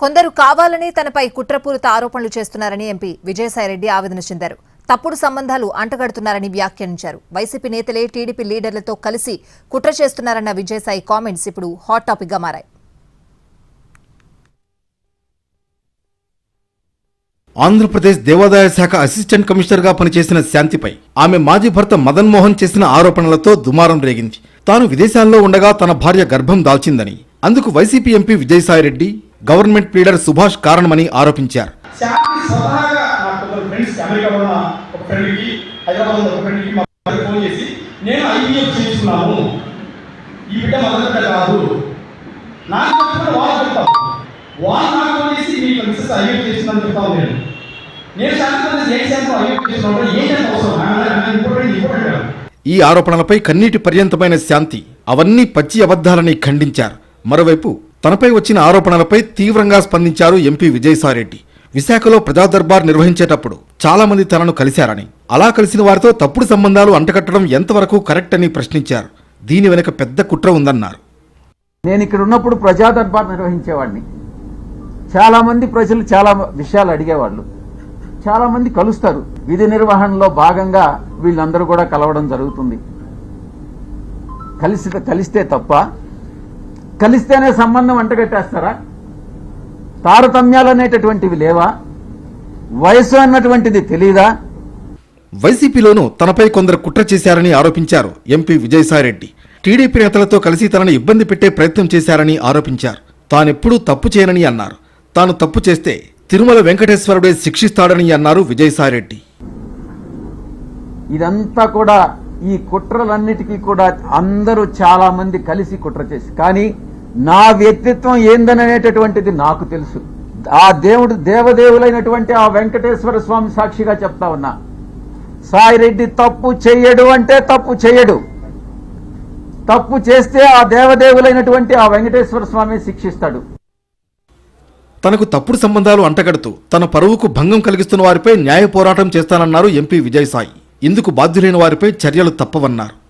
కొందరు కావాలని తనపై కుట్రపూరిత ఆరోపణలు చేస్తున్నారని ఎంపీ విజయసాయిరెడ్డి ఆవేదన చెందారు. తప్పుడు సంబంధాలు అంటగడుతున్నారని వ్యాఖ్యానించారు. వైసీపీ నేతలే టీడీపీ లీడర్లతో కలిసి కుట్ర చేస్తున్నారన్న విజయసాయి కామెంట్స్ ఇప్పుడు హాట్ టాపిక్గా మారాయి. ఆంధ్రప్రదేశ్ దేవాదాయ శాఖ అసిస్టెంట్ కమిషనర్గా పనిచేసిన శాంతిపై ఆమె మాజీ భర్త మదన్ మోహన్ చేసిన ఆరోపణలతో దుమారం రేగింది. తాను విదేశాల్లో ఉండగా తన భార్య గర్భం దాల్చిందని అందుకు YCP MP Vijayasaireddy government leader Subhash కారణమని ఆరోపించారు. శాంతి స్వతహాగా నాకు కొందరు ఫ్రెండ్స్ అమెరికాలో ఉన్న ఒక ఫ్రెండ్కి హైదరాబాద్ ఉన్న ఒక ఫ్రెండ్కి మా మదర్ ఫోన్ చేసి నేను ఐవీఎఫ్ చేయించుకున్నాను ఈ బిడ్డ మదర్ బిడ్డ కాదు నాకు చెప్తున్న వాళ్ళు చెప్తాం వాళ్ళు నాకు ఫోన్ చేసి మీ మిస్సెస్ ఐవీఎఫ్ చేస్తున్నాను చెప్తాను నేను నేను శాంతి ప్రదేశ్ ఏ శాంతి ఐవీఎఫ్ చేస్తున్నాను ఏం చేస్తాను అవసరం ఇంపార్టెంట్ ఇంపార్టెంట్ కాదు ఈ ఆరోపణలపై కన్నీటి పర్యంతమైన శాంతి అవన్నీ పచ్చి అబద్ధాలని ఖండించారు. మరోవైపు తనపై వచ్చిన ఆరోపణలపై తీవ్రంగా స్పందించారు ఎంపీ విజయసాయిరెడ్డి. విశాఖలో ప్రజా దర్బార్ నిర్వహించేటప్పుడు చాలామంది తనను కలిశారని అలా కలిసిన వారితో తప్పుడు సంబంధాలు అంటకట్టడం ఎంతవరకు కరెక్ట్ అని ప్రశ్నించారు. దీని వెనుక పెద్ద కుట్ర ఉందన్నారు. నేను ఇక్కడ ఉన్నప్పుడు ప్రజా దర్బార్ నిర్వహించేవాడిని. చాలామంది ప్రజలు చాలా విషయాలు అడిగేవాళ్ళు. చాలామంది కలుస్తారు. విధి నిర్వహణలో భాగంగా వీళ్ళందరూ కూడా కలవడం జరుగుతుంది. కలిసి కలిస్తే తప్ప కలిస్తేనే సంబంధం అంటగట్టేస్తారా? తారతమ్యాలు అనేటటువంటివి లేవా? వయసు అన్నటువంటిది తెలీదా? వైసీపీలోనూ తనపై కొందరు కుట్ర చేశారని ఆరోపించారు ఎంపీ విజయసాయిరెడ్డి. టీడీపీ నేతలతో కలిసి తనను ఇబ్బంది పెట్టే ప్రయత్నం చేశారని ఆరోపించారు. తానెప్పుడూ తప్పు చేయనని అన్నారు. తాను తప్పు చేస్తే తిరుమల వెంకటేశ్వరుడే శిక్షిస్తాడని అన్నారు విజయసాయిరెడ్డి. ఇదంతా కూడా ఈ కుట్రలన్నిటికీ కూడా అందరూ చాలా మంది కలిసి కుట్ర చేసి కానీ నా వ్యక్తిత్వం ఏందననేటటువంటిది నాకు తెలుసు. ఆ దేవుడు దేవదేవులైనటువంటి ఆ వెంకటేశ్వర స్వామి సాక్షిగా చెప్తా ఉన్నా. సాయిరెడ్డి తప్పు చెయ్యడు అంటే తప్పు చెయ్యడు. తప్పు చేస్తే ఆ దేవదేవులైనటువంటి ఆ వెంకటేశ్వర స్వామి శిక్షిస్తాడు. తనకు తప్పుడు సంబంధాలు అంటగడుతూ తన పరువుకు భంగం కలిగిస్తున్న వారిపై న్యాయ పోరాటం చేస్తానన్నారు ఎంపీ విజయసాయి. ఇందుకు బాధ్యులైన వారిపై చర్యలు తప్పవన్నారు.